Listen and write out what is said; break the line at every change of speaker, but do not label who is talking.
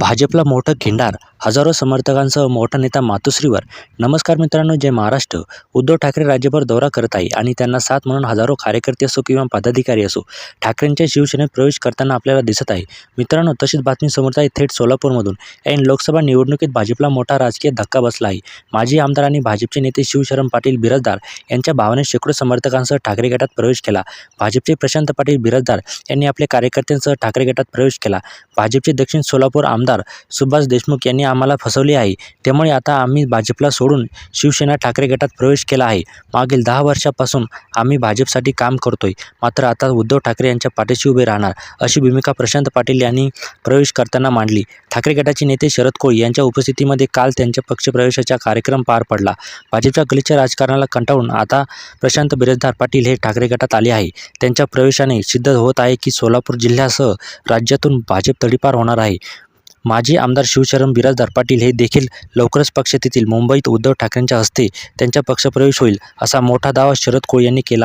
भाजपला मोठं खिंडार हजारो समर्थकांसह मोठा नेता मातोश्रीवर. नमस्कार मित्रांनो जय महाराष्ट्र. उद्धव ठाकरे राज्यभर दौरा करत आहे आणि त्यांना साथ म्हणून हजारो कार्यकर्ते असो किंवा पदाधिकारी असो ठाकरेंच्या शिवसेनेत प्रवेश करताना आपल्याला दिसत आहे. मित्रांनो तशीच बातमी समोर आहे थेट सोलापूरमधून. ऐन लोकसभा निवडणुकीत भाजपला मोठा राजकीय धक्का बसला आहे. माजी आमदार आणि भाजपचे नेते शिवशरण पाटील बिरजदार यांच्या भावने शेकडो समर्थकांसह ठाकरे गटात प्रवेश केला. भाजपचे प्रशांत पाटील बिरजदार यांनी आपल्या कार्यकर्त्यांसह ठाकरे गटात प्रवेश केला. भाजपचे दक्षिण सोलापूर आमदार सुभाष देशमुख यांनी आम्हाला फसवले आहे. त्यामुळे आता आम्ही भाजपला सोडून शिवसेना ठाकरे गटात प्रवेश केला आहे. मागील दहा वर्षापासून आम्ही भाजपसाठी काम करतोय. मात्र आता उद्धव ठाकरे यांच्या पाठीशी उभे राहणार अशी भूमिका प्रशांत पाटील यांनी प्रवेश करताना मांडली. ठाकरे गटाचे नेते शरद कोळी यांच्या उपस्थितीमध्ये काल त्यांच्या पक्षप्रवेशाचा कार्यक्रम पार पडला. भाजपच्या गलिच्छ राजकारणाला कंटाळून आता प्रशांत बिरजदार पाटील हे ठाकरे गटात आले आहे. त्यांच्या प्रवेशाने सिद्ध होत आहे की सोलापूर जिल्ह्यासह राज्यातून भाजप तडीपार होणार आहे. माजी आमदार शिवशरण बिराजदार पाटील हे देखील लवकरच पक्षातील मुंबईत उद्धव ठाकरेंच्या हस्ते त्यांचा पक्षप्रवेश होईल असा मोठा दावा शरद कोळी यांनी केला